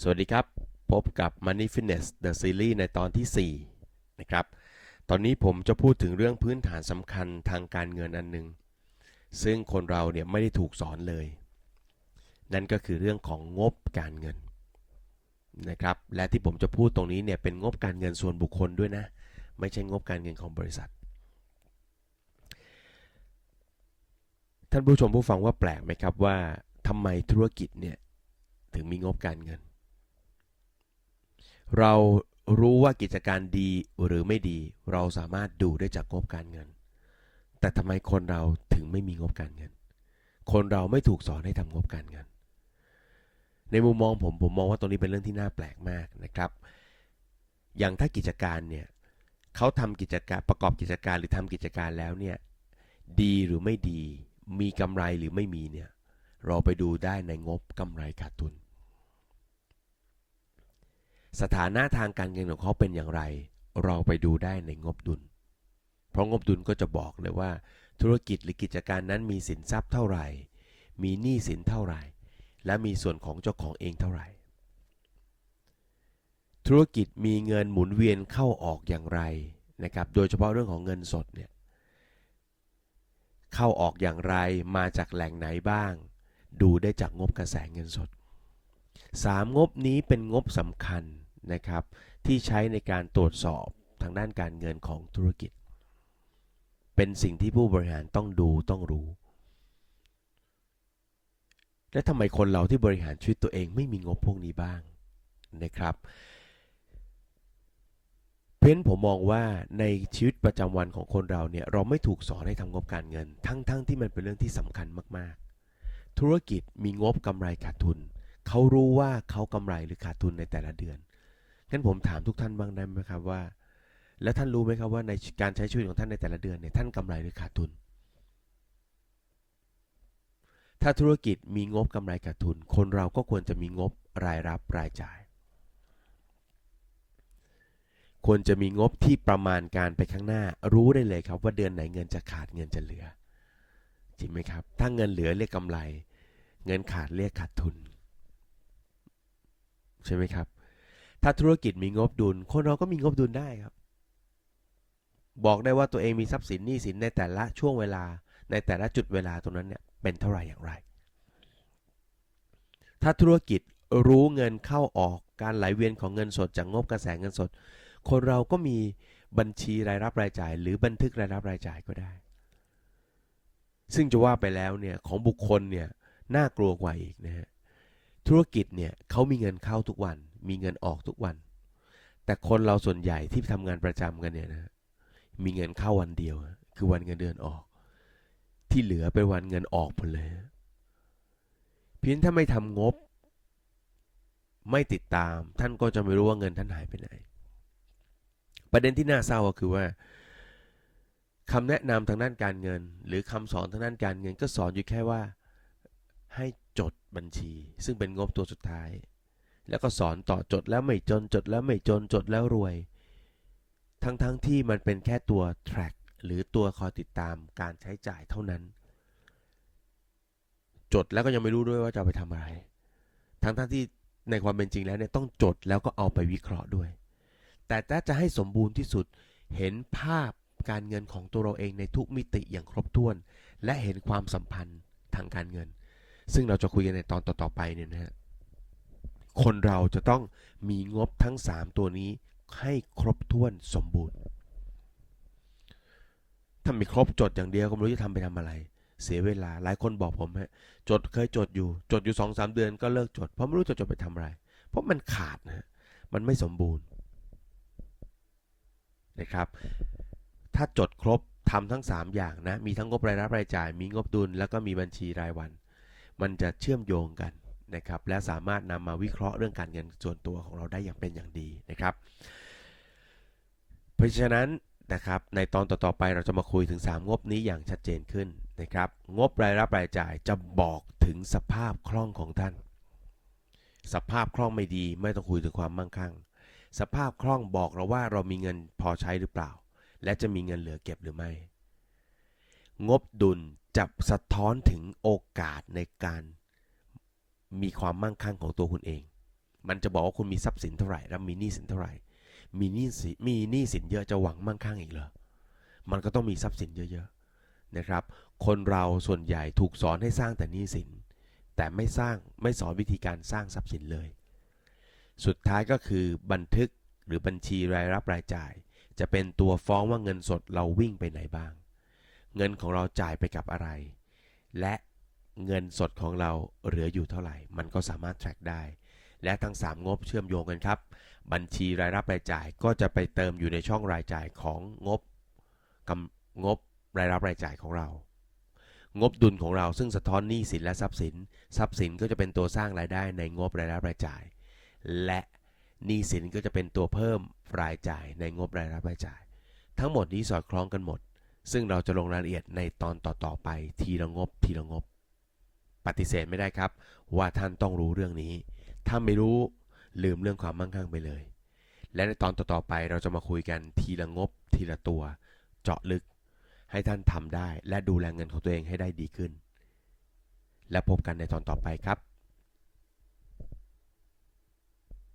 สวัสดีครับ พบกับ Money Fitness The Series ในตอนที่ 4 นะครับ ตอนนี้ผมจะพูดถึงเรื่องพื้นฐานสำคัญทางการเงินอันหนึ่งซึ่งคนเราเนี่ยไม่ได้ถูกสอนเลย นั่นก็คือเรื่องของงบการเงินนะครับ และที่ผมจะพูดตรงนี้เนี่ยเป็นงบการเงินส่วนบุคคลด้วยนะ ไม่ใช่งบการเงินของบริษัท ท่านผู้ชมผู้ฟังว่าแปลกไหมครับว่าทำไมธุรกิจเนี่ยถึงมีงบการเงิน เรารู้ว่ากิจการดีหรือไม่ดี เราสามารถดูได้จากงบการเงิน แต่ทำไมคนเราถึงไม่มีงบการเงิน คนเราไม่ถูกสอนให้ทำงบการเงิน ในมุมมองผมผมมองว่าตรงนี้เป็นเรื่องที่น่าแปลกมากนะครับ อย่างถ้ากิจการเนี่ยเขาทำกิจการประกอบกิจการหรือทำกิจการแล้วเนี่ยดีหรือไม่ดี มีกำไรหรือไม่มีเนี่ยเราไปดูได้ในงบกำไรขาดทุน สถานะทางการเงินของเขาเป็นอย่างไร เราไปดูได้ในงบดุล เพราะงบดุลก็จะบอกเลยว่า ธุรกิจหรือกิจการนั้นมีสินทรัพย์เท่าไหร่ มีหนี้สินเท่าไหร่ และมีส่วนของเจ้าของเองเท่าไหร่ ธุรกิจมีเงินหมุนเวียนเข้าออกอย่างไรนะครับ โดยเฉพาะเรื่องของเงินสดเนี่ยเข้าออกอย่างไรมาจากแหล่งไหนบ้าง ดูได้จากงบกระแสเงินสด 3 งบนี้เป็นงบสำคัญ นะครับที่ใช้ในการตรวจสอบทางด้านการเงินของธุรกิจ เป็นสิ่งที่ผู้บริหารต้องดูต้องรู้ และทำไมคนเราที่บริหารชีวิตตัวเองไม่มีงบพวกนี้บ้างนะครับเพราะฉะนั้นผมมองว่าในชีวิตประจำวันของคนเราเนี่ยเราไม่ถูกสอนให้ทำงบการเงิน ทั้งๆทที่มันเป็นเรื่องที่สำคัญมากๆ ธุรกิจมีงบกำไรขาดทุน เขารู้ว่าเขากำไรหรือขาดทุนในแต่ละเดือน งั้นผมถามทุกท่านบ้างได้ไหมครับว่า แล้วท่านรู้ไหมครับว่าในการใช้ชีวิตของท่านในแต่ละเดือนเนี่ยท่านกำไรหรือขาดทุน ถ้าธุรกิจมีงบกำไรขาดทุน คนเราก็ควรจะมีงบรายรับรายจ่าย ควรจะมีงบที่ประมาณการไปข้างหน้า รู้ได้เลยครับว่าเดือนไหนเงินจะขาดเงินจะเหลือจริงไหมครับ ถ้าเงินเหลือเรียกกำไร เงินขาดเรียกขาดทุน ใช่ไหมครับ ถ้าธุรกิจมีงบดุล คนเราก็มีงบดุลได้ครับ บอกได้ว่าตัวเองมีทรัพย์สินหนี้สินในแต่ละช่วงเวลา ในแต่ละจุดเวลาตรงนั้นเนี่ยเป็นเท่าไหร่อย่างไร ถ้าธุรกิจรู้เงินเข้าออกการไหลเวียนของเงินสดจากงบกระแสเงินสด คนเราก็มีบัญชีรายรับรายจ่าย หรือบันทึกรายรับรายจ่ายก็ได้ ซึ่งจะว่าไปแล้วเนี่ยของบุคคลเนี่ยน่ากลัวกว่าอีกนะฮะธุรกิจเนี่ยเขามีเงินเข้าทุกวัน มีเงินออกทุกวัน แต่คนเราส่วนใหญ่ที่ทำงานประจำกันเนี่ยนะมีเงินเข้าวันเดียว คือวันเงินเดือนออก ที่เหลือเป็นวันเงินออกหมดเลย เพียงถ้าไม่ทำงบ ไม่ติดตาม ท่านก็จะไม่รู้ว่าเงินท่านหายไปไหน ประเด็นที่น่าเศร้าก็คือว่าคำแนะนำทางด้านการเงิน หรือคำสอนทางด้านการเงินก็สอนอยู่แค่ว่าให้จดบัญชี ซึ่งเป็นงบตัวสุดท้าย แล้วก็สอนต่อจดแล้วไม่จนจดแล้วไม่จนจดแล้วรวย ทั้งๆทที่มันเป็นแค่ตัว track หรือตัวคอยติดตามการใช้จ่ายเท่านั้น จดแล้วก็ยังไม่รู้ด้วยว่าจะเอาไปทำอะไร ทั้งๆทที่ในความเป็นจริงแล้วเนี่ยต้องจดแล้วก็เอาไปวิเคราะห์ด้วย แต่ถ้าจะให้สมบูรณ์ที่สุดเห็นภาพการเงินของตัวเราเองในทุกมิติอย่างครบถ้วน และเห็นความสัมพันธ์ทางการเงิน ซึ่งเราจะคุยกันในตอนต่อๆไปเนี่ยนะฮะ คนเราจะต้องมีงบทั้ง 3 ตัวนี้ให้ครบถ้วนสมบูรณ์ ถ้าไม่ครบจดอย่างเดียวก็ไม่รู้จะทำไปทำอะไร เสียเวลาหลายคนบอกผมฮะจดเคยจดอยู่ จดอยู่สองสามเดือนก็เลิกจดเพราะไม่รู้จะจดไปทำอะไร เพราะมันขาดนะฮะมันไม่สมบูรณ์นะครับ ถ้าจดครบทำทั้ง 3 อย่างนะ มีทั้งงบรายรับรายจ่าย มีงบดุล แล้วก็มีบัญชีรายวัน มันจะเชื่อมโยงกัน นะครับและสามารถนำมาวิเคราะห์เรื่องการเงินส่วนตัวของเราได้อย่างเป็นอย่างดีนะครับ เพราะฉะนั้นนะครับในตอนต่อๆไปเราจะมาคุยถึง 3 งบนี้อย่างชัดเจนขึ้นนะครับ งบรายรับรายจ่ายจะบอกถึงสภาพคล่องของท่าน สภาพคล่องไม่ดีไม่ต้องคุยถึงความมั่งคั่ง สภาพคล่องบอกเราว่าเรามีเงินพอใช้หรือเปล่า และจะมีเงินเหลือเก็บหรือไม่ งบดุลจะสะท้อนถึงโอกาสในการ มีความมั่งคั่งของตัวคุณเอง มันจะบอกว่าคุณมีทรัพย์สินเท่าไหร่แล้วมีหนี้สินเท่าไหร่ มีหนี้สินมีหนี้สินเยอะจะหวังมั่งคั่งอีกเหรอ มันก็ต้องมีทรัพย์สินเยอะๆนะครับ คนเราส่วนใหญ่ถูกสอนให้สร้างแต่หนี้สิน แต่ไม่สร้างไม่สอนวิธีการสร้างทรัพย์สินเลย สุดท้ายก็คือบันทึกหรือบัญชีรายรับรายจ่าย จะเป็นตัวฟ้องว่าเงินสดเราวิ่งไปไหนบ้าง เงินของเราจ่ายไปกับอะไร และ เงินสดของเราเหลืออยู่เท่าไหร่ มันก็สามารถ track ได้ และทั้ง 3 งบเชื่อมโยงกันครับ บัญชีรายรับรายจ่ายก็จะไปเติมอยู่ในช่องรายจ่ายของงบกำงบรายรับรายจ่ายของเรา งบดุลของเราซึ่งสะท้อนหนี้สินและทรัพย์สิน ทรัพย์สินก็จะเป็นตัวสร้างรายได้ในงบรายรับรายจ่าย และหนี้สินก็จะเป็นตัวเพิ่มรายจ่ายในงบรายรับรายจ่าย ทั้งหมดนี้สอดคล้องกันหมด ซึ่งเราจะลงรายละเอียดในตอนต่อๆไปทีละงบทีละงบ ปฏิเสธไม่ได้ครับ ว่าท่านต้องรู้เรื่องนี้ ถ้าไม่รู้ลืมเรื่องความมั่งคั่งไปเลย และในตอนต่อๆไปเราจะมาคุยกันทีละงบทีละตัว เจาะลึก ให้ท่านทำได้ และดูแลเงินของตัวเองให้ได้ดีขึ้น และพบกันในตอนต่อไปครับ